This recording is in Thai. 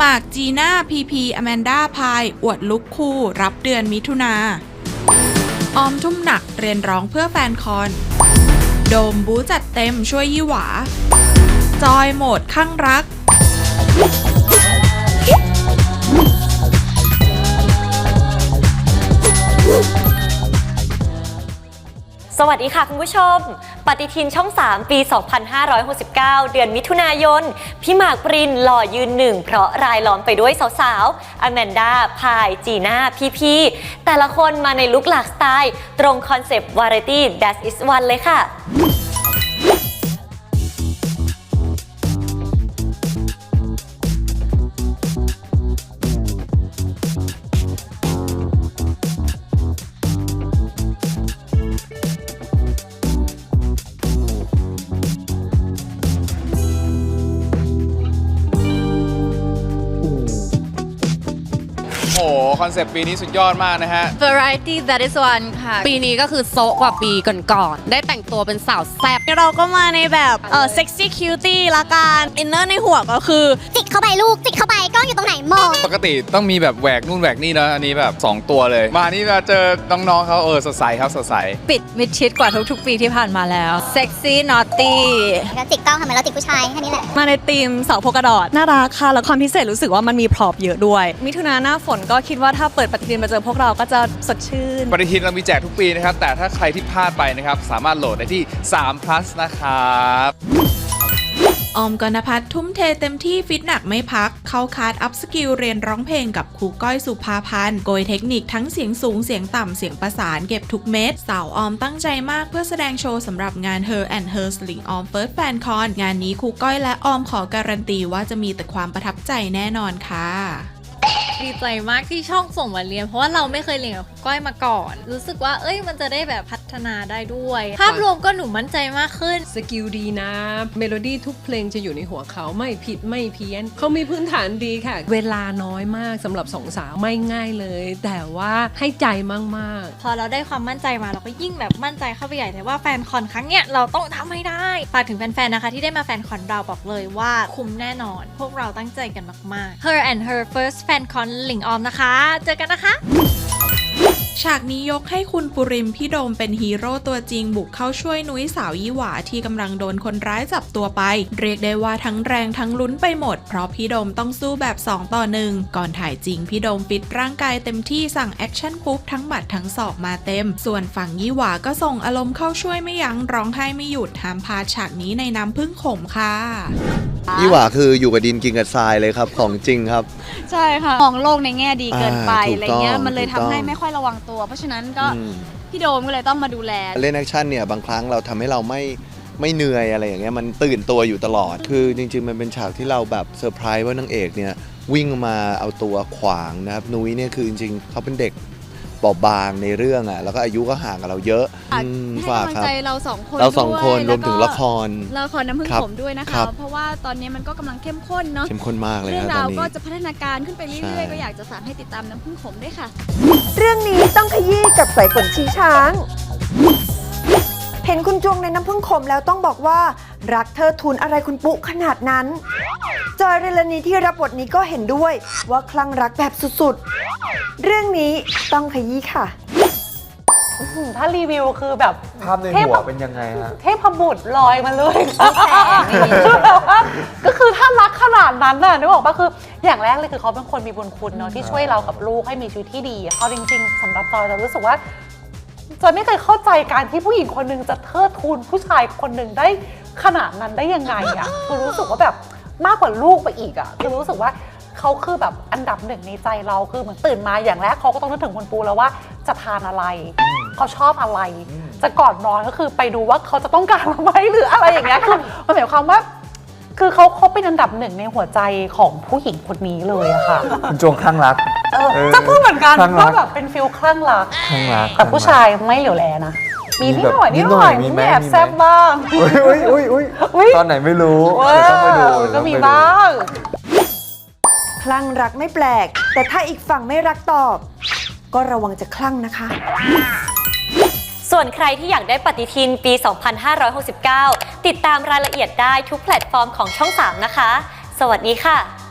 หมากจีน่าพีพีอแมนดาพาย อวดลุกคู่ รับเดือนมิถุนาออมทุ่มหนักเรียนร้องเพื่อแฟนคอน โดมบูจัดเต็มช่วยยี่หวา จอยโหมดข้างรัก สวัสดีค่ะคุณผู้ชม ปฏิทินช่อง 3 ปี 2569 เดือนมิถุนายน พี่หมากปรินหล่อยืนหนึ่ง เพราะรายล้อมไปด้วยสาวๆ อแมนดา พาย จีน่า พีพีแต่ละคนมาในลุคหลากสไตล์ ตรงคอนเซปต์วาไรตี้ That is one เลยค่ะ คอนเซปต์ปีนี้สุดยอดมากนะฮะ Variety that is one ค่ะ ปีนี้ก็คือโซะกว่าปีก่อนๆ ได้แต่งตัวเป็นสาวแซ่บ เราก็มาในแบบเออ sexy cutie ละกันอินเนอร์ในหัวก็คือ จิกเข้าไปลูก จิกเข้าไปกล้องอยู่ตรงไหนมอง ปกติต้องมีแบบแหวกนู่นแหวกนี่เนอะอันนี้แบบ 2 ตัวเลย มานี่มาเจอน้องๆเขาเออสดใสครับสดใส ปิดมิดชิดกว่าทุกๆ ปีที่ผ่านมาแล้ว sexy naughty แล้วจิกกล้องทำไมเราจิกผู้ชายแค่นี้แหละ มาในธีมเสาโพกระดอดน่ารักค่ะ แล้วความพิเศษรู้สึกว่ามันมีพร็อพเยอะด้วย มิถุนาหน้าฝนก็คิดว่าถ้าเปิดปฏิทินมาเจอพวกเราก็จะสดชื่น ปฏิทินเรามีแจกทุกปีนะครับ แต่ถ้าใครที่พลาดไปนะครับ สามารถโหลดได้ที่ 3 plus นะครับ ออมกนพัฒน์ทุ่มเทเต็มที่ฟิตหนักไม่พัก เข้าคาร์ดอัพสกิลเรียนร้องเพลงกับครูก้อยสุภาพันธ์โกยเทคนิคทั้งเสียงสูงเสียงต่ำเสียงประสานเก็บทุกเม็ด สาวออมตั้งใจมากเพื่อแสดงโชว์สำหรับงาน Her and Her Sling On First Fan Con งานนี้ครูก้อยและออมขอการันตีว่าจะมีแต่ความประทับใจแน่นอนค่ะ ดีใจมากที่ช่องส่งมาเรียน เพราะว่าเราไม่เคยเรียนกับก้อยมาก่อน รู้สึกว่าเอ้ยมันจะได้แบบพัฒนาได้ด้วย ภาพรวมก็หนูมั่นใจมากขึ้น สกิลดีนะ เมโลดี้ทุกเพลงจะอยู่ในหัวเขาไม่ผิดไม่เพี้ยน เขามีพื้นฐานดีค่ะ เวลาน้อยมากสำหรับสองสาวไม่ง่ายเลย แต่ว่าให้ใจมากๆ พอเราได้ความมั่นใจมาเราก็ยิ่งแบบมั่นใจเข้าไปใหญ่เลยว่าแฟนคอนครั้งเนี้ยเราต้องทำให้ได้ฝากถึงแฟนๆนะคะ ที่ได้มาแฟนคอนเราบอกเลยว่าคุ้มแน่นอน พวกเราตั้งใจกันมากๆ Her and Her First Fan Con หลิงออมนะคะ เจอกันนะคะ ฉากนี้ยกให้คุณปุริมพี่โดมเป็นฮีโร่ตัวจริงบุกเข้าช่วยนุ้ยสาวยี่หวาที่กำลังโดนคนร้ายจับตัวไป เรียกได้ว่าทั้งแรงทั้งลุ้นไปหมด เพราะพี่โดมต้องสู้แบบ 2 ต่อ 1 ก่อนถ่ายจริงพี่โดมฟิตร่างกายเต็มที่สั่งแอคชั่นปุ๊บทั้งหมัดทั้งศอกมาเต็ม ส่วนฝั่งยี่หวาก็ส่งอารมณ์เข้าช่วยไม่ยั้งร้องไห้ไม่หยุดห้ามพลาดฉากนี้ในน้ำพึ่งขมค่ะยี่หว่าคืออยู่กับดินกินกับทรายเลยครับของจริงครับ ใช่ค่ะมองโลกในแง่ดีเกินไปอ่าถูกอะไรเงี้ยต้องมันเลยถูทำกต้องให้ไม่ค่อยระวังตัว เพราะฉะนั้นก็อืม พี่โดมก็เลยต้องมาดูแล เล่นแอคชั่นเนี่ยบางครั้งเราทำให้เราไม่ไม่เหนื่อยอะไรอย่างเงี้ยมันตื่นตัวอยู่ตลอด คือจริง ๆ มันเป็นฉากที่เราแบบเซอร์ไพรส์ว่านางเอกเนี่ยวิ่งมาเอาตัวขวางนะครับนุ้ยเนี่ยคือจริงๆเขาเป็นเด็ก บอบบางในเรื่องอะ แล้วก็อายุก็ห่างกับเราเยอะฝากอืมให้ฝากกำลังครับ ใจเราสองคนเราสองคนด้วยรวมถึงแก็ละคร ละครน้ำพึ่งครับผมด้วยนะครัคะ บ เพราะว่าตอนนี้มันก็กำลังเข้มข้นเนาะเข้มข้นมากเลยเรื่อนะงตอรานวนี้ ก็จะพัฒนาการขึ้นไปใช่เรื่อยๆก็อยากจะฝากให้ติดตามน้ำพึ่งผมด้วยค่ะ เรื่องนี้ต้องขยี้กับสายฝนชีช้าง เห็นคุณจวงในน้ำพึ่งขมแล้วต้องบอกว่า รักเธอทุนอะไรคุณปุ๊ขนาดนั้น จอยเรลนีที่รับบทนี้ก็เห็นด้วยว่าคลั่งรักแบบสุดๆ เรื่องนี้ต้องขยี้ค่ะ ถ้ารีวิวคือแบบ ภาพในเทพหัวเป็นยังไงฮะ เทพบุตรลอยมาเลยคือแบบว่าก็คือถ้ารักขนาดนั้นน่ะนึกออกปะคือ อย่างแรกเลยคือเขาเป็นคนมีบุญคุณเนาะที่ช่วยเรากับลูกให้มีชีวิตที่ดีเอาจริง ๆสำหรับจอยจะรู้สึกว่า จอยไม่เคยเข้าใจการที่ผู้หญิงคนหนึ่งจะเทิดทูนผู้ชายคนหนึ่งได้ขนาดนั้นได้ยังไงอะคือรู้สึกว่าแบบมากกว่าลูกไปอีกอะคือรู้สึกว่าเขาคือแบบอันดับหนึ่งในใจเราคือเหมือนตื่นมาอย่างแรกเขาก็ต้องนึกถึงคุณปูแล้วว่าจะทานอะไร เขาชอบอะไร จะก่อนนอนก็คือไปดูว่าเขาจะต้องการอะไรหรืออะไรอย่างเงี้ยคือมันหมายความว่า คือเขาเขาเป็นอันดับหนึ่งในหัวใจของผู้หญิงคนนี้เลยอะค่ะคุณจวงคลั่งรัก เออเออจะพูดเหมือนกันคลั่งรัก ว่าแบบเป็นฟิลคลั่งรัก คลั่งรักแต่ผู้ชายไม่เหลียวแลนะ มีนิดหน่อยมีนิดแบบหน่อยนิดหน่อยมีไหมมีแอบมีไหม แซบบ้าง อุ้ยอุ้ยอุ้ยอุ้ยอุ๊ยตอนไหนไม่รู้ว้าเดี๋ยวต้องไปดูวก็มีเดี๋ยวต้องไปดูบ้าง คลั่งรักไม่แปลก แต่ถ้าอีกฝั่งไม่รักตอบ ก็ระวังจะคลั่งนะคะ ส่วนใครที่อยากได้ปฏิทินปี 2569 ติดตามรายละเอียดได้ทุกแพลตฟอร์มของช่อง 3 นะคะ สวัสดีค่ะ